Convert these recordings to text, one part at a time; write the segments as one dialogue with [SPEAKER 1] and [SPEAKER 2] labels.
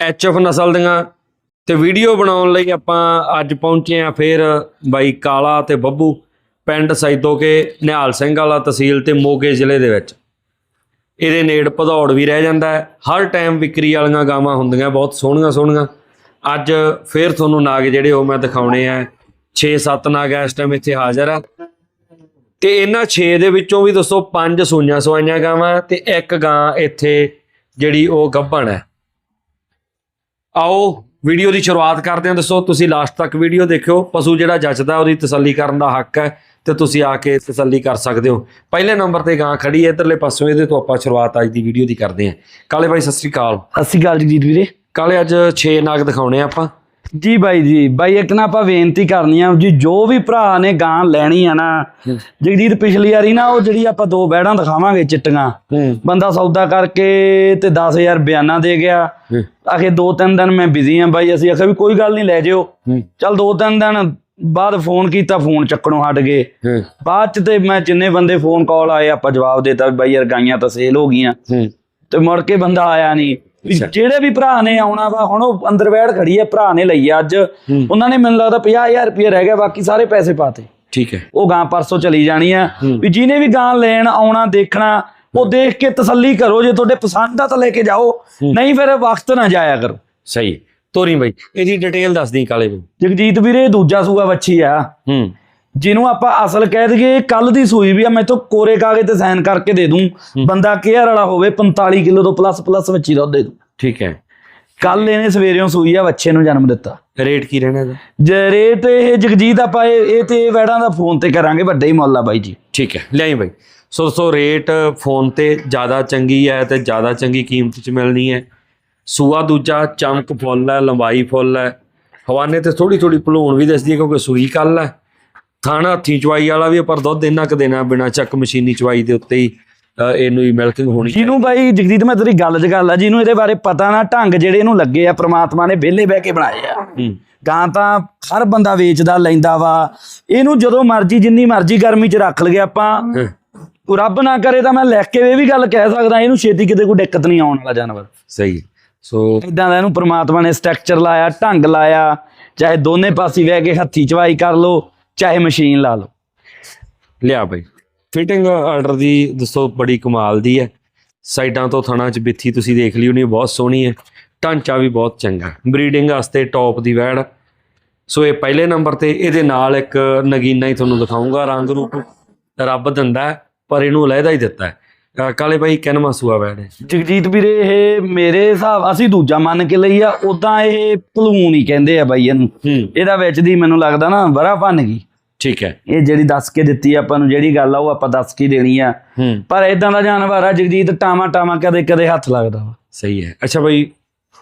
[SPEAKER 1] HF ਨਸਲ ਦੀਆਂ ਤੇ ਵੀਡੀਓ ਬਣਾਉਣ ਲਈ ਆਪਾਂ ਅੱਜ ਪਹੁੰਚੇ ਆ ਫਿਰ ਬਾਈ ਕਾਲਾ ਤੇ ਬੱਬੂ, ਪਿੰਡ ਸੈਦੋਕੇ ਨਿਹਾਲ ਸਿੰਘ ਵਾਲਾ ਤਹਿਸੀਲ ਤੇ ਮੋਗੇ ਜ਼ਿਲ੍ਹੇ ਦੇ ਵਿੱਚ। ਇਹਦੇ ਨੇੜ ਭਦੌੜ ਵੀ ਰਹਿ ਜਾਂਦਾ ਹੈ। ਹਰ ਟਾਈਮ ਵਿਕਰੀ ਵਾਲੀਆਂ ਗਾਵਾਂ ਹੁੰਦੀਆਂ, ਬਹੁਤ ਸੋਹਣੀਆਂ ਸੋਹਣੀਆਂ। ਅੱਜ ਫਿਰ ਤੁਹਾਨੂੰ ਨਾਗ ਜਿਹੜੇ ਉਹ ਮੈਂ ਦਿਖਾਉਣੇ ਆ। 6-7 ਨਾਗ ਇਸ ਟਾਈਮ ਇੱਥੇ ਹਾਜ਼ਰ ਆ। ਤੇ ਇਹਨਾਂ 6 ਦੇ ਵਿੱਚੋਂ ਵੀ ਦੱਸੋ ਪੰਜ ਸੂਈਆਂ ਸਵਾਈਆਂ ਗਾਵਾਂ ਤੇ ਇੱਕ ਗਾਂ ਇੱਥੇ ਜਿਹੜੀ ਉਹ ਗੱਭਣ ਹੈ। ਆਓ ਵੀਡੀਓ ਦੀ ਸ਼ੁਰੂਆਤ ਕਰਦੇ ਹਾਂ। ਦੱਸੋ ਤੁਸੀਂ ਲਾਸਟ ਤੱਕ ਵੀਡੀਓ ਦੇਖਿਓ। ਪਸ਼ੂ ਜਿਹੜਾ ਜੱਜਦਾ ਉਹਦੀ ਤਸੱਲੀ ਕਰਨ ਦਾ ਹੱਕ ਹੈ ਤੇ ਤੁਸੀਂ ਆ ਕੇ ਤਸੱਲੀ ਕਰ ਸਕਦੇ ਹੋ। ਪਹਿਲੇ ਨੰਬਰ ਤੇ ਗਾਂ ਖੜੀ ਹੈ ਇਧਰਲੇ ਪਾਸੋਂ ਇਹਦੇ ਤੋਂ ਆਪਾਂ ਸ਼ੁਰੂਆਤ ਅੱਜ ਦੀ ਵੀਡੀਓ ਦੀ ਕਰਦੇ ਹਾਂ। ਕਾਲੇ ਬਾਈ ਸਤਿ ਸ੍ਰੀ ਅਕਾਲ।
[SPEAKER 2] ਸਤਿ ਸ਼੍ਰੀ ਅਕਾਲ ਜਗਜੀਤ ਵੀਰੇ
[SPEAKER 1] ਕਾਲੇ ਅੱਜ 6 ਨਾਗ ਦਿਖਾਉਣੇ ਆਪਾਂ।
[SPEAKER 2] ਜੀ ਬਾਈ ਜੀ ਬਾਈ ਇੱਕ ਨਾ ਆਪਾਂ ਬੇਨਤੀ ਕਰਨੀ ਆ ਜੀ ਜੋ ਵੀ ਭਰਾ ਨੇ ਗਾਂ ਲੈਣੀ ਆ ਨਾ ਜਗਜੀਤ ਪਿਛਲੀ ਵਾਰੀ ਨਾ ਉਹ ਜਿਹੜੀ ਆਪਾਂ ਦੋ ਬੈੜਾਂ ਦਿਖਾਵਾਂਗੇ ਚਿੱਟੀਆਂ ਬੰਦਾ ਸੌਦਾ ਕਰਕੇ ਤੇ 10000 ਬਿਆਨਾ ਦੇ ਗਿਆ। ਆਖੇ ਦੋ ਤਿੰਨ ਦਿਨ ਮੈਂ ਬਿਜ਼ੀ ਆ ਬਾਈ ਅਸੀਂ ਆਖਿਆ ਵੀ ਕੋਈ ਗੱਲ ਨਹੀਂ ਲੈ ਜਿਓ। ਚੱਲ ਦੋ ਤਿੰਨ ਦਿਨ ਬਾਅਦ ਫੋਨ ਕੀਤਾ ਫੋਨ ਚੱਕਣੋਂ ਹਟ ਗਏ। ਬਾਅਦ ਚ ਤੇ ਮੈਂ ਜਿੰਨੇ ਬੰਦੇ ਫੋਨ ਕਾਲ ਆਏ ਆਪਾਂ ਜਵਾਬ ਦੇਤਾ ਬਾਈ ਯਾਰ ਗਾਈਆਂ ਤਾਂ ਸੇਲ ਹੋ ਗਈਆਂ। ਤੇ ਮੁੜ ਕੇ ਬੰਦਾ ਆਇਆ ਨਹੀਂ। ਜਿਹੜੇ ਵੀ ਭਰਾ ਨੇ ਆਉਣਾ ਵਾ ਹੁਣ ਉਹ ਅੰਦਰ ਬੈਠ ਖੜੀ ਹੈ ਭਰਾ ਨੇ ਲਈ ਆ ਅੱਜ। ਉਹਨਾਂ ਨੇ ਮੈਨੂੰ ਲੱਗਦਾ 50000 ਰੁਪਏ ਰਹਿ ਗਿਆ ਬਾਕੀ ਸਾਰੇ ਪੈਸੇ ਪਾਤੇ।
[SPEAKER 1] ਠੀਕ ਹੈ
[SPEAKER 2] ਉਹ ਗਾਂ ਪਰਸੋਂ ਚਲੀ ਜਾਣੀ ਆ। ਵੀ ਜਿਹਨੇ ਵੀ ਗਾਂ ਲੈਣ ਆਉਣਾ ਦੇਖਣਾ ਉਹ ਦੇਖ ਕੇ ਤਸੱਲੀ ਕਰੋ ਜੇ ਤੁਹਾਡੇ ਪਸੰਦ ਆ ਤਾਂ ਲੈ ਕੇ ਜਾਓ। ਨਹੀਂ ਫਿਰ ਵਕਤ ਨਾ ਜਾਇਆ ਕਰੋ।
[SPEAKER 1] ਸਹੀ। ਤੋਰੀ ਬਾਈ ਇਹਦੀ ਡਿਟੇਲ ਦੱਸ ਦੀ ਕਾਲੇ ਬਾਈ
[SPEAKER 2] ਜਗਜੀਤ ਵੀਰੇ ਦੂਜਾ ਸੂਆ ਵੱਛੀ ਆ।
[SPEAKER 1] ਹੂੰ।
[SPEAKER 2] ਜਿਹਨੂੰ ਆਪਾਂ ਅਸਲ ਕਹਿ ਦਈਏ ਕੱਲ ਦੀ ਸੂਈ ਵੀ ਆ ਮੈਂ ਤੋਂ ਕੋਰੇ ਕਾਗਜ਼ ਤੇ ਸਾਈਨ ਕਰਕੇ ਦੇ ਦੂੰ। ਬੰਦਾ ਕੇਅਰ ਵਾਲਾ ਹੋਵੇ 45 ਕਿਲੋ ਤੋਂ ਪਲੱਸ ਪਲੱਸ ਵੱਛੀ ਦੁੱਧ ਦੇ ਦੂੰ।
[SPEAKER 1] ਠੀਕ ਹੈ।
[SPEAKER 2] ਕੱਲ ਇਹਨੇ ਸਵੇਰੇੋਂ ਸੂਈ ਆ ਬੱਚੇ ਨੂੰ ਜਨਮ ਦਿੱਤਾ।
[SPEAKER 1] ਰੇਟ ਕੀ ਰਹਿਣਾ ਇਹਦਾ?
[SPEAKER 2] ਜੇ ਰੇਟ ਇਹ ਜਗਜੀਤ ਆਪਾਂ ਇਹ ਇਹ ਤੇ ਵੈੜਾਂ ਦਾ ਫੋਨ ਤੇ ਕਰਾਂਗੇ ਵੱਡਾ ਹੀ ਮੁੱਲ ਆ ਬਾਈ ਜੀ।
[SPEAKER 1] ਠੀਕ ਹੈ ਲਿਆਈ ਬਾਈ। ਸੋ ਸੋ ਰੇਟ ਫੋਨ ਤੇ ਜ਼ਿਆਦਾ ਚੰਗੀ ਹੈ ਤੇ ਜ਼ਿਆਦਾ ਚੰਗੀ ਕੀਮਤ 'ਚ ਮਿਲਣੀ ਹੈ। ਸੂਆ ਦੂਜਾ ਚਮਕ ਫੁੱਲ ਹੈ ਲੰਬਾਈ ਫੁੱਲ ਹੈ। ਹਵਾਨੇ ਤੇ ਥੋੜੀ ਥੋੜੀ ਭਲੂਣ ਵੀ ਦੱਸਦੀ ਹੈ ਕਿਉਂਕਿ ਸੂਈ ਕੱਲ ਹੈ। ਥਾਣਾ ਹੱਥੀਂ ਚਵਾਈ ਵਾਲਾ ਵੀ ਪਰ ਦੁੱਧ ਇੰਨਾ ਕੁ ਦੇਣਾ ਬਿਨਾ ਚੱਕ ਮਸ਼ੀਨੀ ਚਵਾਈ ਦੇ ਉੱਤੇ ਹੀ ਇਹਨੂੰ ਹੀ ਮਿਲਕਿੰਗ ਹੋਣੀ
[SPEAKER 2] ਜਿਹਨੂੰ ਬਾਈ ਜਗਜੀਤ ਮੈਂ ਤੇਰੀ ਗੱਲ 'ਚ ਗੱਲ ਆ ਜਿਹਨੂੰ ਇਹਦੇ ਬਾਰੇ ਪਤਾ ਨਾ ਢੰਗ ਜਿਹੜੇ ਇਹਨੂੰ ਲੱਗੇ ਆ ਪ੍ਰਮਾਤਮਾ ਨੇ ਵਿਹਲੇ ਬਹਿ ਕੇ ਬਣਾਏ ਆ। ਗਾਂ ਤਾਂ ਹਰ ਬੰਦਾ ਵੇਚਦਾ ਲੈਂਦਾ ਵਾ। ਇਹਨੂੰ ਜਦੋਂ ਮਰਜ਼ੀ ਜਿੰਨੀ ਮਰਜ਼ੀ ਗਰਮੀ 'ਚ ਰੱਖ ਲਗੇ ਆਪਾਂ ਰੱਬ ਨਾ ਕਰੇ ਤਾਂ ਮੈਂ ਲਿਖ ਕੇ ਇਹ ਵੀ ਗੱਲ ਕਹਿ ਸਕਦਾ ਇਹਨੂੰ ਛੇਤੀ ਕਿਤੇ ਕੋਈ ਦਿੱਕਤ ਨਹੀਂ ਆਉਣ ਵਾਲਾ ਜਾਨਵਰ।
[SPEAKER 1] ਸਹੀ। ਸੋ
[SPEAKER 2] ਇਦਾਂ ਦਾ ਇਹਨੂੰ ਪ੍ਰਮਾਤਮਾ ਨੇ ਸਟਰਕਚਰ ਲਾਇਆ ਢੰਗ ਲਾਇਆ ਚਾਹੇ ਦੋਨੇ ਪਾਸੇ ਬਹਿ ਕੇ ਹੱਥੀ ਚਵਾਈ ਕਰ ਲਓ ਚਾਹੇ ਮਸ਼ੀਨ ਲਾ ਲਓ।
[SPEAKER 1] ਲਿਆ ਬਾਈ। ਫਿਟਿੰਗ ਆਰਡਰ ਦੀ ਦੱਸੋ, ਬੜੀ ਕਮਾਲ ਦੀ ਹੈ। ਸਾਈਡਾਂ ਤੋਂ ਥਣਾ ਚ ਬਿੱਥੀ ਤੁਸੀਂ ਦੇਖ ਲਈ ਹੋਣੀ ਬਹੁਤ ਸੋਹਣੀ ਹੈ। ਢਾਂਚਾ ਵੀ ਬਹੁਤ ਚੰਗਾ। ਬਰੀਡਿੰਗ ਵਾਸਤੇ ਟੌਪ ਦੀ ਵੈੜ। ਸੋ ਇਹ ਪਹਿਲੇ ਨੰਬਰ ਤੇ, ਇਹਦੇ ਨਾਲ ਇੱਕ ਨਗੀਨਾ ਹੀ ਤੁਹਾਨੂੰ ਦਿਖਾਉਂਗਾ ਰੰਗ ਰੂਪ। ਰੱਬ ਦਿੰਦਾ ਪਰ ਇਹਨੂੰ ਲਹਿਦਾ ਹੀ ਦਿੱਤਾ ਹੈ। ਕਾਲੇ ਬਾਈ ਕਿਨਮਾ ਸੂਆ ਵੈੜ ਹੈ
[SPEAKER 2] ਜਗਜੀਤ ਵੀਰੇ ਇਹ ਮੇਰੇ ਹਿਸਾਬ ਅਸੀਂ ਦੂਜਾ ਮੰਨ ਕੇ ਲਈ ਆ ਉਦਾਂ ਇਹ ਭਲੂਣ ਹੀ ਕਹਿੰਦੇ ਆ ਬਾਈ ਇਹਨੂੰ। ਇਹਦਾ ਵਿੱਚ ਦੀ ਮੈਨੂੰ ਲੱਗਦਾ ਨਾ ਬੜਾ ਭੰਨ ਗਈ।
[SPEAKER 1] ਠੀਕ ਹੈ।
[SPEAKER 2] ਇਹ ਜਿਹੜੀ ਦੱਸ ਕੇ ਦਿੱਤੀ ਆਪਾਂ ਨੂੰ ਜਿਹੜੀ ਗੱਲ ਆ ਉਹ ਆਪਾਂ ਦੱਸ ਕੇ ਦੇਣੀ ਆ। ਪਰ ਇਦਾਂ ਦਾ ਜਾਨਵਰ ਆ ਜਗਜੀਤ ਟਾਵਾ ਟਾਵਾ ਕਦੇ ਕਦੇ ਹੱਥ ਲੱਗਦਾ ਵਾ।
[SPEAKER 1] ਸਹੀ ਹੈ। ਅੱਛਾ ਬਾਈ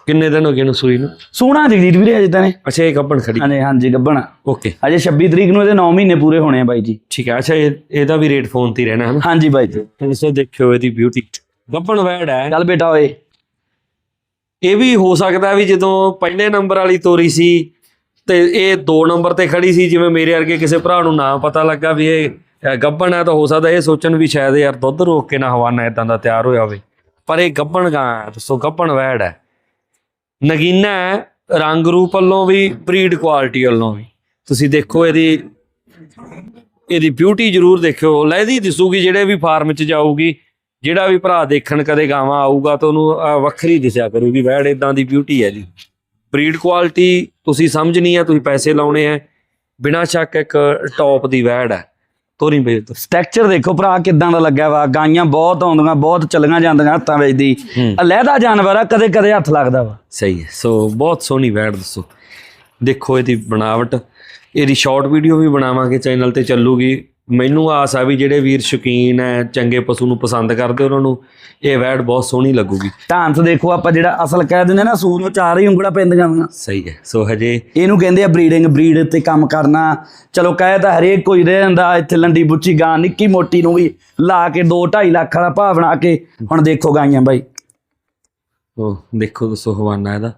[SPEAKER 1] ਕਿੰਨੇ ਦਿਨ ਹੋ ਗਏ ਨੂੰ ਸੂਈ ਨੂੰ?
[SPEAKER 2] ਸੋਹਣਾ ਜਗਜੀਤ ਵੀਰੇ ਅਜੇ ਤਾਂ ਨੇ।
[SPEAKER 1] ਅੱਛਾ ਇਹ ਗੱਬਣ ਖੜੀ।
[SPEAKER 2] ਹਾਂਜੀ ਹਾਂਜੀ ਗੱਬਣ।
[SPEAKER 1] ਓਕੇ
[SPEAKER 2] ਅਜੇ 26 ਤਰੀਕ ਨੂੰ ਇਹਦੇ 9 ਮਹੀਨੇ ਪੂਰੇ ਹੋਣੇ ਆ ਬਾਈ ਜੀ।
[SPEAKER 1] ਠੀਕ ਹੈ ਅੱਛਾ ਇਹ ਇਹਦਾ ਵੀ ਰੇਟ ਫੋਨ ਤੇ ਰਹਿਣਾ ਹੈ ਨਾ
[SPEAKER 2] ਹਾਂਜੀ ਬਾਈ ਜੀ।
[SPEAKER 1] ਤੁਸੀਂ ਦੇਖਿਓ ਇਹਦੀ ਬਿਊਟੀ ਗੱਬਣ ਵੈੜ ਹੈ।
[SPEAKER 2] ਚੱਲ ਬੇਟਾ ਓਏ।
[SPEAKER 1] ਇਹ ਵੀ ਹੋ ਸਕਦਾ ਵੀ ਜਦੋਂ ਪਹਿਲੇ ਨੰਬਰ ਵਾਲੀ ਤੋਰੀ ਸੀ ਤੇ ਇਹ 2 ਨੰਬਰ ਤੇ ਖੜੀ ਸੀ ਜਿਵੇਂ ਮੇਰੇ ਵਰਗੇ ਕਿਸੇ ਭਰਾ ਨੂੰ ਨਾ ਪਤਾ ਲੱਗਾ ਵੀ ਇਹ ਅ, ਗੱਭਣ ਹੈ ਤਾਂ ਹੋ ਸਕਦਾ ਇਹ ਸੋਚਣ ਵੀ ਸ਼ਾਇਦ ਯਾਰ ਦੁੱਧ ਰੋਕ ਕੇ ਨਾ ਹਵਾਨਾ ਇਦਾਂ ਦਾ ਤਿਆਰ ਹੋਇਆ ਹੋਵੇ। ਪਰ ਇਹ ਗੱਭਣ ਗਾਂ ਹੈ ਦੱਸੋ ਗੱਭਣ ਵੈੜ ਹੈ। ਨਗੀਨਾ ਹੈ, ਰੰਗ ਰੂਪ ਵੱਲੋਂ ਵੀ ਬਰੀਡ ਕੁਆਲਿਟੀ ਵੱਲੋਂ ਵੀ। ਤੁਸੀਂ ਦੇਖੋ ਇਹਦੀ ਇਹਦੀ ਬਿਊਟੀ ਜ਼ਰੂਰ ਦੇਖਿਓ। ਲਹਿਦੀ ਦਿਸੂਗੀ, ਜਿਹੜੇ ਵੀ ਫਾਰਮ 'ਚ ਜਾਊਗੀ, ਜਿਹੜਾ ਵੀ ਭਰਾ ਦੇਖਣ ਕਦੇ ਗਾਵਾਂ ਆਊਗਾ ਤਾਂ ਉਹਨੂੰ ਵੱਖਰੀ ਦਿਸਿਆ ਕਰੂਗੀ। ਵੈੜ ਇਦਾਂ ਦੀ ਬਿਊਟੀ ਹੈ ਜੀ। ਬਰੀਡ ਕੁਆਲਿਟੀ ਤੁਸੀਂ ਸਮਝਣੀ ਹੈ, ਤੁਸੀਂ ਪੈਸੇ ਲਾਉਣੇ ਹੈ। ਬਿਨਾਂ ਸ਼ੱਕ ਇੱਕ ਟੌਪ ਦੀ ਵੈੜ ਹੈ। ਤੋਰੀ ਬੇ
[SPEAKER 2] ਸਟਰਕਚਰ ਦੇਖੋ ਭਰਾ ਕਿਦਾਂ ਦਾ ਲੱਗਿਆ ਵਾ। ਗਾਈਆਂ ਬਹੁਤ ਆਉਂਦੀਆਂ ਬਹੁਤ ਚੱਲੀਆਂ ਜਾਂਦੀਆਂ ਹੱਥਾਂ ਵਿੱਚ ਦੀ। ਅਲੱਗਾ ਜਾਨਵਰ ਆ ਕਦੇ ਕਦੇ ਹੱਥ ਲੱਗਦਾ ਵਾ।
[SPEAKER 1] ਸਹੀ ਹੈ। ਸੋ ਬਹੁਤ ਸੋਹਣੀ ਵੈੜ ਦੱਸੋ। ਦੇਖੋ ਇਹਦੀ ਬਣਾਵਟ। ਇਹਦੀ ਸ਼ਾਰਟ ਵੀਡੀਓ ਵੀ ਬਣਾਵਾਂਗੇ ਚੈਨਲ ਤੇ ਚੱਲੂਗੀ। ਮੈਨੂੰ ਆਸ ਆ ਵੀ ਜਿਹੜੇ ਵੀਰ ਸ਼ੌਕੀਨ ਹੈ ਚੰਗੇ ਪਸ਼ੂ ਨੂੰ ਪਸੰਦ ਕਰਦੇ ਉਹਨਾਂ ਨੂੰ ਇਹ ਵੈੜ ਬਹੁਤ ਸੋਹਣੀ ਲੱਗੂਗੀ।
[SPEAKER 2] ਢਾਂਸ ਦੇਖੋ ਆਪਾਂ ਜਿਹੜਾ ਅਸਲ ਕਹਿ ਦਿੰਦੇ ਨਾ ਸੂਰ ਨੂੰ ਚਾਰ ਹੀ ਉਂਗਲਾਂ ਪੈਂਦੀਆਂ ਵਾ।
[SPEAKER 1] ਸਹੀ ਹੈ। ਸੋ ਹਜੇ
[SPEAKER 2] ਇਹਨੂੰ ਕਹਿੰਦੇ ਆ ਬਰੀਡਿੰਗ ਬਰੀਡ ਤੇ ਕੰਮ ਕਰਨਾ। ਚਲੋ ਕਹੇ ਤਾਂ ਹਰੇਕ ਕੋਈ ਰਹਿ ਜਾਂਦਾ ਇੱਥੇ ਲੰਡੀ ਬੁੱਚੀ ਗਾਂ ਨਿੱਕੀ ਮੋਟੀ ਨੂੰ ਵੀ ਲਾ ਕੇ 2 2.5 ਲੱਖ ਵਾਲਾ ਭਾਅ ਬਣਾ ਕੇ। ਹੁਣ ਦੇਖੋ ਗਾਈਆਂ ਬਾਈ।
[SPEAKER 1] ਉਹ ਦੇਖੋ ਦੱਸੋ ਹਵਾਨਾ ਇਹਦਾ।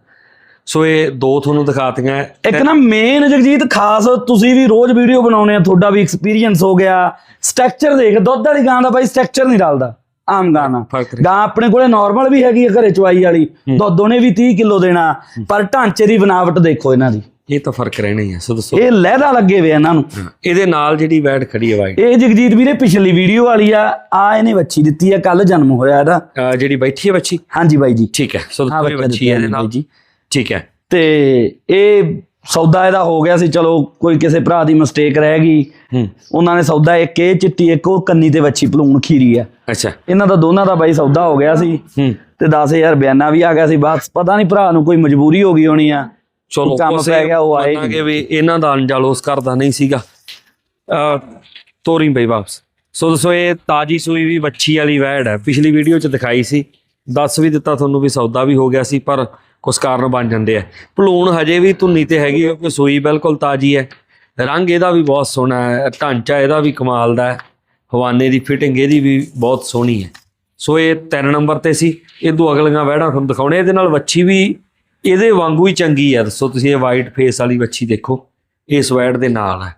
[SPEAKER 1] ਸੋ ਇਹ ਦੋ ਤੁਹਾਨੂੰ ਦਿਖਾਤੀਆਂ।
[SPEAKER 2] ਇੱਕ ਨਾ ਮੇਨ ਜਗਜੀਤ ਖਾਸ ਤੁਸੀਂ ਵੀ ਰੋਜ਼ ਵੀਡੀਓ ਬਣਾਉਣੇ ਆ ਤੁਹਾਡਾ ਵੀ ਐਕਸਪੀਰੀਅੰਸ ਹੋ ਗਿਆ। ਸਟਰਕਚਰ ਦੇਖ ਦੁੱਧ ਵਾਲੀ ਗਾਂ ਦਾ ਬਾਈ ਸਟਰਕਚਰ ਨਹੀਂ ਰਲਦਾ ਆਮ ਗਾਂ ਨਾਲ। ਗਾਂ ਆਪਣੇ ਕੋਲੇ ਨਾਰਮਲ ਵੀ ਹੈਗੀ ਘਰੇ ਚਵਾਈ ਵਾਲੀ। ਦੁੱਧ ਉਹਨੇ ਵੀ 30 ਕਿਲੋ ਦੇਣਾ ਪਰ ਢਾਂਚੇ ਦੀ ਬਣਾਵਟ ਦੇਖੋ ਇਹਨਾਂ ਦੀ।
[SPEAKER 1] ਇਹ ਤਾਂ ਫ਼ਰਕ ਰਹਿਣਾ ਹੀ ਸੋ ਦੱਸੋ।
[SPEAKER 2] ਇਹ ਲਹਿਦਾ ਲੱਗੇ ਵੇ ਇਹਨਾਂ ਨੂੰ।
[SPEAKER 1] ਇਹਦੇ ਨਾਲ ਜਿਹੜੀ ਵੈੜ ਖੜੀ ਹੈ ਵਾਈਟ।
[SPEAKER 2] ਇਹ ਜਗਜੀਤ ਵੀਰੇ ਪਿਛਲੀ ਵੀਡੀਓ ਵਾਲੀ ਆ ਆ ਇਹਨੇ ਬੱਚੀ ਦਿੱਤੀ ਆ ਕੱਲ ਜਨਮ ਹੋਇਆ ਇਹਦਾ।
[SPEAKER 1] ਜਿਹੜੀ ਬੈਠੀ ਹੈ ਬੱਚੀ
[SPEAKER 2] ਹਾਂਜੀ ਬਾਈ ਜੀ।
[SPEAKER 1] ਠੀਕ ਹੈ ਸੋ
[SPEAKER 2] ਹਾਂ
[SPEAKER 1] ਦੋਵੇਂ
[SPEAKER 2] ਬੱਚਾ
[SPEAKER 1] ਇਹਦੇ ਨਾਲ।
[SPEAKER 2] ਜੀ।
[SPEAKER 1] ਠੀਕ ਹੈ।
[SPEAKER 2] ਤੇ ਇਹ ਸੌਦਾ ਇਹਦਾ ਹੋ ਗਿਆ ਸੀ ਚਲੋ ਕੋਈ ਕਿਸੇ ਭਰਾ ਦੀ ਮਿਸਟੇਕ ਰਹਿ ਗਈ। ਉਹਨਾਂ ਨੇ ਸੌਦਾ ਇੱਕ ਇਹ ਚਿੱਟੀ ਇੱਕ ਉਹ ਕੰਨੀ ਤੇ ਵੱਛੀ ਭਲੂਣ ਖੀਰੀ ਆ।
[SPEAKER 1] ਅੱਛਾ।
[SPEAKER 2] ਇਹਨਾਂ ਦਾ ਦੋਨਾਂ ਦਾ ਬਾਈ ਸੌਦਾ ਹੋ ਗਿਆ ਸੀ। ਤੇ 10000 ਬਿਆਨਾ ਵੀ ਆ ਗਿਆ ਸੀ। ਬਸ ਪਤਾ ਨਹੀਂ ਭਰਾ ਨੂੰ ਕੋਈ ਮਜਬੂਰੀ ਹੋ ਗਈ ਹੋਣੀ ਆ।
[SPEAKER 1] ਚਲੋ
[SPEAKER 2] ਕੰਮ ਪੈ ਗਿਆ, ਉਹ ਆਏ
[SPEAKER 1] ਮੰਨਾਂਗੇ ਵੀ ਇਹਨਾਂ ਦਾ ਅੰਜਾਲ ਉਸ ਕਰਦਾ ਨਹੀਂ ਸੀਗਾ। ਤੋਰੀ ਬਈ ਵਾਪਸ। ਸੋ ਦੱਸੋ ਇਹ ਤਾਜੀ ਸੂਈ ਵੀ ਬੱਚੀ ਵਾਲੀ ਵੈੜ ਹੈ। ਪਿਛਲੀ ਵੀਡੀਓ ਚ ਦਿਖਾਈ ਸੀ। ਦੱਸ ਵੀ ਦਿੱਤਾ ਤੁਹਾਨੂੰ ਵੀ ਸੌਦਾ ਵੀ ਹੋ ਗਿਆ ਸੀ ਪਰ ਕੁਝ ਕਾਰਨ ਬਣ ਜਾਂਦੇ ਆ। ਭਲੂਣ ਹਜੇ ਵੀ ਧੁੰਨੀ ਤੇ ਹੈਗੀ ਕਿਉਂਕਿ ਸੂਈ ਬਿਲਕੁਲ ਤਾਜੀ ਹੈ ਰੰਗ ਇਹਦਾ ਵੀ ਬਹੁਤ ਸੋਹਣਾ ਹੈ ਢਾਂਚਾ ਇਹਦਾ ਵੀ ਕਮਾਲ ਦਾ ਹੈ। ਹਵਾਨੇ ਦੀ ਫਿਟਿੰਗ ਇਹਦੀ ਵੀ ਬਹੁਤ ਸੋਹਣੀ ਹੈ। ਸੋ ਇਹ ਤਿੰਨ ਨੰਬਰ ਤੇ ਸੀ। ਇਹ ਦੋ ਅਗਲੀਆਂ ਵਹਿੜਾਂ ਤੁਹਾਨੂੰ ਦਿਖਾਉਣੇ ਇਹਦੇ ਨਾਲ ਵੱਛੀ ਵੀ ਇਹਦੇ ਵਾਂਗੂ ਹੀ ਚੰਗੀ ਹੈ ਦੱਸੋ ਤੁਸੀਂ ਇਹ ਵਾਈਟ ਫੇਸ ਵਾਲੀ ਵੱਛੀ ਦੇਖੋ। ਇਸ ਵੈੜ ਦੇ ਨਾਲ ਹੈ।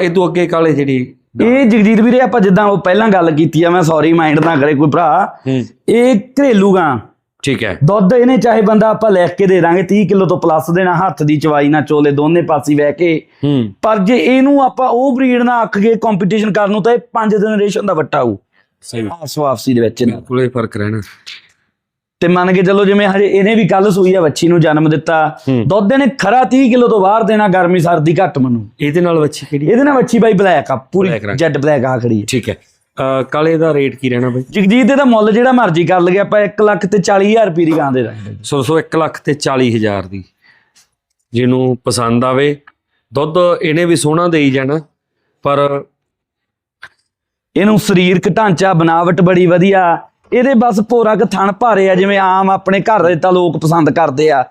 [SPEAKER 1] ਇਹ ਤੋਂ ਅੱਗੇ ਕਾਲੇ ਜਿਹੜੀ
[SPEAKER 2] ਇਹ ਜਗਜੀਤ ਵੀਰੇ ਆਪਾਂ ਜਿੱਦਾਂ ਉਹ ਪਹਿਲਾਂ ਗੱਲ ਕੀਤੀ ਆ ਮੈਂ ਸੌਰੀ ਮਾਈਂਡ ਨਾ ਕਰੇ ਕੋਈ ਭਰਾ। ਇਹ ਘਰੇਲੂ ਗਾਂ।
[SPEAKER 1] ਠੀਕ ਹੈ।
[SPEAKER 2] ਦੁੱਧ ਇਹਨੇ ਚਾਹੇ ਬੰਦਾ ਆਪਾਂ ਲਿਖ ਕੇ ਦੇ ਦਾਂਗੇ 30 ਕਿਲੋ ਤੋਂ ਪਲੱਸ ਦੇਣਾ ਹੱਥ ਦੀ ਚਵਾਈ ਨਾਲ ਚੋਲੇ ਦੋਨੇ ਪਾਸੇ ਬਹਿ ਕੇ। ਪਰ ਜੇ ਇਹਨੂੰ ਆਪਾਂ ਉਹ ਬਰੀਡ ਨਾਲ ਅੱਖ ਕੇ ਕੰਪੀਟੀਸ਼ਨ ਕਰਨ ਨੂੰ ਤਾਂ ਇਹ ਪੰਜ ਜਨਰੇਸ਼ਨ ਦਾ ਵੱਟਾ ਆਊ
[SPEAKER 1] ਸਹੀ
[SPEAKER 2] ਆਸ ਵਾਪਸੀ ਦੇ ਵਿੱਚ।
[SPEAKER 1] ਬਿਲਕੁਲ ਇਹ ਫ਼ਰਕ ਰਹਿਣਾ।
[SPEAKER 2] ਤੇ ਮੰਨ ਕੇ ਚੱਲੋ ਜਿਵੇਂ ਹਜੇ ਇਹਨੇ ਵੀ ਕੱਲ ਸੂਈ ਆ ਬੱਚੀ ਨੂੰ ਜਨਮ ਦਿੱਤਾ। ਦੁੱਧ ਇਹਨੇ ਖਰਾ 30 ਕਿਲੋ ਤੋਂ ਬਾਹਰ ਦੇਣਾ ਗਰਮੀ ਸਰਦੀ ਘੱਟ ਮੈਨੂੰ।
[SPEAKER 1] ਇਹਦੇ ਨਾਲ ਵੱਛੀ ਕਿਹੜੀ?
[SPEAKER 2] ਇਹਦੇ ਨਾਲ ਬੱਚੀ ਬਾਈ ਬਲੈਕ ਆ ਪੂਰੀ। ਜੈਡ ਬਲੈਕ ਆ ਖੜੀ ਹੈ।
[SPEAKER 1] ਠੀਕ ਹੈ। ਕਾਲੇ ਦਾ ਰੇਟ ਕੀ ਰਹਿਣਾ ਬਈ?
[SPEAKER 2] ਜਗਜੀਤ ਇਹਦਾ ਮੁੱਲ ਜਿਹੜਾ ਮਰਜ਼ੀ ਕਰ ਲਗੇ ਆਪਾਂ 1 ਲੱਖ ਤੇ 40000 ਰੁਪਏ ਦੀ ਗਾਂ ਦੇ ਦਾਂਗੇ
[SPEAKER 1] ਸੋ ਸੋ 1 ਲੱਖ ਤੇ 40 ਹਜ਼ਾਰ ਦੀ ਜਿਹਨੂੰ ਪਸੰਦ ਆਵੇ। ਦੁੱਧ ਇਹਨੇ ਵੀ ਸੋਹਣਾ ਦੇਈ ਜਾਣਾ ਪਰ
[SPEAKER 2] ਇਹਨੂੰ ਸਰੀਰਕ ਢਾਂਚਾ ਬਣਾਵਟ ਬੜੀ ਵਧੀਆ। ਇਹਦੇ ਬਸ ਭੋਰਾ ਕ ਥਣ ਭਾਰੇ ਆ ਜਿਵੇਂ ਆਮ ਆਪਣੇ ਘਰ ਦੇ ਤਾਂ ਲੋਕ ਪਸੰਦ ਕਰਦੇ ਆ।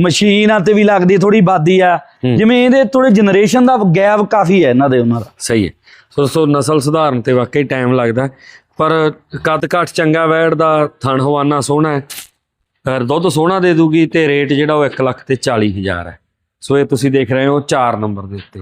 [SPEAKER 2] ਮਸ਼ੀਨਾਂ ਤੇ ਵੀ ਲੱਗਦੀ ਥੋੜੀ ਬਾਦੀ ਆ। ਜਿਵੇਂ ਇਹਦੇ ਥੋੜੇ ਜਨਰੇਸ਼ਨ ਦਾ ਗੈਪ ਕਾਫੀ ਹੈ ਇਹਨਾਂ ਦੇ ਉਹਨਾਂ ਦਾ।
[SPEAKER 1] ਸਹੀ ਹੈ। ਸੋ ਦੋਸਤੋ ਨਸਲ ਸੁਧਾਰਨ ਤੇ ਵਾਕਈ ਟਾਈਮ ਲੱਗਦਾ। ਪਰ ਕੱਦ ਘੱਟ ਚੰਗਾ ਵੈੜ ਦਾ ਥਣ ਹਵਾਨਾ ਸੋਹਣਾ ਹੈ। ਦੁੱਧ ਸੋਹਣਾ ਦੇ ਦੂਗੀ ਤੇ ਰੇਟ ਜਿਹੜਾ ਉਹ 1 ਲੱਖ ਤੇ 40 ਹਜ਼ਾਰ ਹੈ। ਸੋ ਇਹ ਤੁਸੀਂ ਦੇਖ ਰਹੇ ਹੋ 4 ਨੰਬਰ ਦੇ ਉੱਤੇ।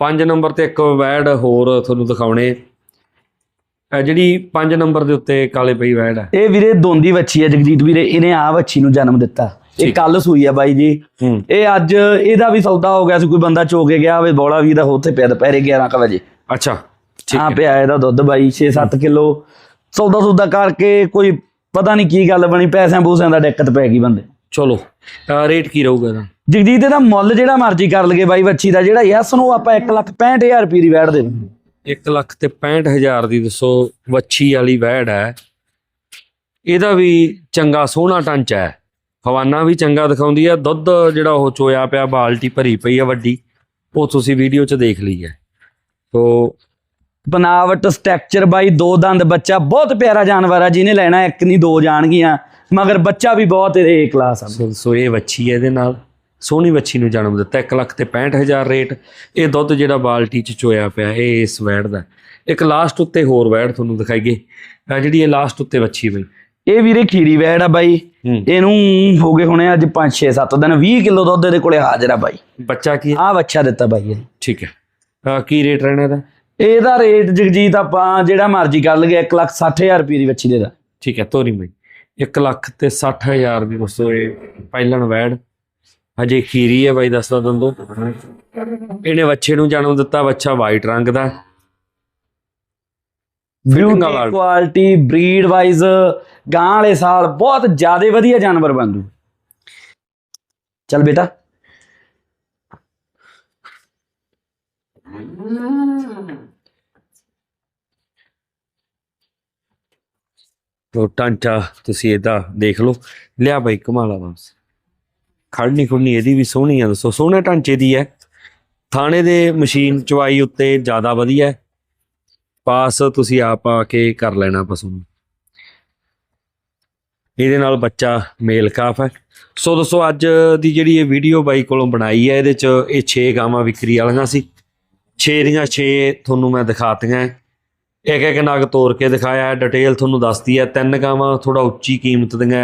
[SPEAKER 1] 5 ਨੰਬਰ ਤੇ ਇੱਕ ਵੈੜ ਹੋਰ ਤੁਹਾਨੂੰ ਦਿਖਾਉਣੇ। ਇਹ ਜਿਹੜੀ 5 ਨੰਬਰ ਦੇ ਉੱਤੇ ਕਾਲੇ ਪਈ ਵੈੜ ਹੈ।
[SPEAKER 2] ਇਹ ਵੀਰੇ ਦੋਂਦੀ ਵੱਛੀ ਹੈ ਜਗਜੀਤ ਵੀਰੇ। ਇਹਨੇ ਆ ਵੱਛੀ ਨੂੰ ਜਨਮ ਦਿੱਤਾ। ਇਹ। ਕੱਲ ਸੂਈ ਆ ਬਾਈ ਜੀ। ਇਹ ਅੱਜ ਇਹਦਾ ਵੀ ਸੌਦਾ ਹੋ ਗਿਆ ਸੀ। ਕੋਈ ਬੰਦਾ ਚੋ ਕੇ ਗਿਆ ਹੋਵੇ ਬੋਲਾ ਵੀ ਦਾ ਉੱਥੇ ਪਿਆ ਦੁਪਹਿਰੇ 11 ਕੁ ਵਜੇ।
[SPEAKER 1] ਅੱਛਾ ਠੀਕ
[SPEAKER 2] ਆ
[SPEAKER 1] ਹੈ।
[SPEAKER 2] ਪਿਆ ਇਹਦਾ ਦੁੱਧ ਬਾਈ 6-7 ਕਿਲੋ। ਸੌਦਾ ਸੌਦਾ ਕਰਕੇ ਕੋਈ ਪਤਾ ਨਹੀਂ ਕੀ ਗੱਲ ਬਣੀ ਪੈਸਿਆਂ ਪੂਸਿਆਂ ਦਾ ਦਿੱਕਤ ਪੈ ਗਈ ਬੰਦੇ।
[SPEAKER 1] ਚਲੋ ਰੇਟ ਕੀ ਰਹੂਗਾ ਇਹਦਾ?
[SPEAKER 2] ਜਗਜੀਤ ਇਹਦਾ ਮੁੱਲ ਜਿਹੜਾ ਮਰਜ਼ੀ ਕਰ ਲਗੇ ਬਾਈ ਵੱਛੀ ਦਾ ਜਿਹੜਾ ਯੈਸ ਨੂੰ ਆਪਾਂ 165000 ਰੁਪਏ ਦੀ ਵੈੜ ਦੇ।
[SPEAKER 1] 1 ਲੱਖ ਤੇ 65000 ਦੀ ਦੱਸੋ ਵੱਛੀ ਵਾਲੀ ਵੈੜ ਹੈ। ਇਹਦਾ ਵੀ ਚੰਗਾ ਸੋਹਣਾ ਟਾਂਚਾ ਹੈ। ਹਵਾਨਾ ਵੀ ਚੰਗਾ ਦਿਖਾਉਂਦੀ ਹੈ। ਦੁੱਧ ਜਿਹੜਾ ਉਹ ਚੋਇਆ ਪਿਆ ਬਾਲਟੀ ਭਰੀ ਪਈ ਹੈ ਵੱਡੀ। ਉਹ ਤੁਸੀਂ ਵੀਡੀਓ 'ਚ ਦੇਖ ਲਈ ਹੈ। ਤੋ
[SPEAKER 2] ਬਨਾਵਟ ਸਟਰਕਚਰ ਬਾਈ ਦੋ ਦੰਦ ਬੱਚਾ ਬਹੁਤ ਪਿਆਰਾ ਜਾਨਵਰ ਆ ਜਿਹਨੇ ਲੈਣਾ ਇੱਕ ਨਹੀਂ ਦੋ ਜਾਣਗੀਆਂ ਮਗਰ ਬੱਚਾ ਵੀ ਬਹੁਤ ਇਹਦੇ ਕਲਾਸ ਆ।
[SPEAKER 1] ਸੋ ਸੋ ਇਹ ਵੱਛੀ ਹੈ ਇਹਦੇ ਨਾਲ। ਸੋਹਣੀ ਵੱਛੀ ਨੂੰ ਜਨਮ ਦਿੱਤਾ 1 ਲੱਖ ਤੇ 65000 ਰੇਟ। ਇਹ ਦੁੱਧ ਜਿਹੜਾ ਬਾਲਟੀ 'ਚ ਚੋਇਆ ਪਿਆ ਇਹ ਇਸ ਵੈੜ ਦਾ। ਇੱਕ ਲਾਸਟ ਉੱਤੇ ਹੋਰ ਵੈੜ ਤੁਹਾਨੂੰ ਦਿਖਾਈਏ। ਆਹ ਜਿਹੜੀ ਇਹ ਲਾਸਟ ਉੱਤੇ ਵੱਛੀ ਬਈ
[SPEAKER 2] ਇਹ ਵੀਰੇ ਖੀਰੀ ਵੈੜ ਆ ਬਾਈ।
[SPEAKER 1] ਹੂੰ।
[SPEAKER 2] ਇਹਨੂੰ ਹੋ ਗਏ ਹੋਣੇ ਅੱਜ 5 6 7 ਦਿਨ। 20 ਕਿਲੋ ਦੁੱਧ ਇਹਦੇ ਕੋਲੇ ਹਾਜ਼ਰ ਆ ਬਾਈ।
[SPEAKER 1] ਬੱਚਾ ਕੀ ਹੈ?
[SPEAKER 2] ਆ ਬੱਚਾ ਦਿੱਤਾ ਬਾਈ ਇਹ
[SPEAKER 1] ਠੀਕ ਹੈ। ਅਹ ਕੀ ਰੇਟ ਰਹਿਣਾ ਇਹਦਾ?
[SPEAKER 2] ਇਹਦਾ ਰੇਟ ਜਗਜੀਤ ਆਪਾਂ ਜਿਹੜਾ ਮਰਜ਼ੀ ਕਰ ਲਗੇ 1 ਲੱਖ 60000 ਰੁਪਏ ਦੀ ਬੱਚੀ ਦੇ ਦਾ।
[SPEAKER 1] ਠੀਕ ਹੈ ਤੋਰੀ ਬਈ। 1 ਲੱਖ ਤੇ 60000 ਦੀ ਦੋਸਤੋ ਇਹ ਪਹਿਲਣ ਵੈੜ ਹਜੇ ਖੀਰੀ ਹੈ ਬਾਈ ਦੱਸਦਾ ਦੰਦੋ। ਇਹਨੇ ਬੱਚੇ ਨੂੰ ਜਨਮ ਦਿੱਤਾ ਬੱਚਾ ਵਾਈਟ ਰੰਗ ਦਾ। ਹੈ।
[SPEAKER 2] ਬਿਊਟੀ। ਕੁਆਲਿਟੀ ਬਰੀਡ ਵਾਈਜ਼ ਗਾਂ ਵਾਲੇ ਸਾਲ ਬਹੁਤ ਜ਼ਿਆਦਾ ਵਧੀਆ ਜਾਨਵਰ ਬਣ ਜੂ ਚੱਲ ਬੇਟਾ।
[SPEAKER 1] ਤੋ ਟਾਂਚਾ, ਤੁਸੀਂ ਇਹਦਾ ਦੇਖ ਲਓ। ਲਿਆ ਬਾਈ ਕਮਾਲਾ ਵਾਪਸ। ਖੜਨੀ ਖੁੜਨੀ ਇਹਦੀ ਵੀ ਸੋਹਣੀ ਆ, ਦੱਸੋ, ਸੋਹਣੇ ਢਾਂਚੇ ਦੀ ਹੈ। ਥਾਣੇ ਦੇ ਮਸ਼ੀਨ ਚਵਾਈ ਉੱਤੇ ਜ਼ਿਆਦਾ ਵਧੀਆ ਹੈ। ਪਾਸ ਤੁਸੀਂ ਆਪ ਆ ਕੇ ਕਰ ਲੈਣਾ ਪਸੂ ਨੂੰ ਇਹਦੇ ਨਾਲ ਬੱਚਾ ਮੇਲ ਕਾਫ ਹੈ। ਸੋ ਦੋਸਤੋ ਅੱਜ ਦੀ ਜਿਹੜੀ ਇਹ ਵੀਡੀਓ ਬਾਈ ਕੋਲੋਂ ਬਣਾਈ ਹੈ, ਇਹਦੇ ਚ ਇਹ 6 ਗਾਵਾਂ ਵਿਕਰੀ ਵਾਲੀਆਂ ਸੀ। 6 ਦੀਆਂ 6 ਤੁਹਾਨੂੰ ਮੈਂ ਦਿਖਾਤੀਆਂ। ਇੱਕ ਇੱਕ ਨਗ ਤੋੜ ਕੇ ਦਿਖਾਇਆ ਡਿਟੇਲ ਤੁਹਾਨੂੰ ਦੱਸਦੀ ਹੈ। ਤਿੰਨ ਗਾਵਾਂ ਥੋੜਾ ਉੱਚੀ ਕੀਮਤ ਦੀਆਂ।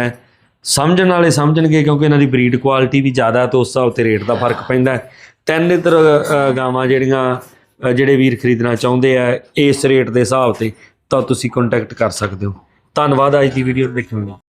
[SPEAKER 1] ਸਮਝਣ ਵਾਲੇ ਸਮਝਣਗੇ ਕਿਉਂਕਿ ਇਹਨਾਂ ਦੀ ਬਰੀਡ ਕੁਆਲਿਟੀ ਵੀ ਜ਼ਿਆਦਾ ਹੈ ਤੇ ਉਸ ਹਿਸਾਬ ਤੇ ਰੇਟ ਦਾ ਫ਼ਰਕ ਪੈਂਦਾ ਤਿੰਨ ਇਧਰ ਗਾਵਾਂ ਜਿਹੜੀਆਂ ਜਿਹੜੇ ਵੀਰ ਖਰੀਦਣਾ ਚਾਹੁੰਦੇ ਆ, ਇਸ ਰੇਟ ਦੇ ਹਿਸਾਬ ਤੇ ਤਾਂ ਤੁਸੀਂ ਕੰਟੈਕਟ ਕਰ ਸਕਦੇ ਹੋ। ਧੰਨਵਾਦ, ਅੱਜ ਦੀ ਵੀਡੀਓ ਦੇਖਣ ਲਈ।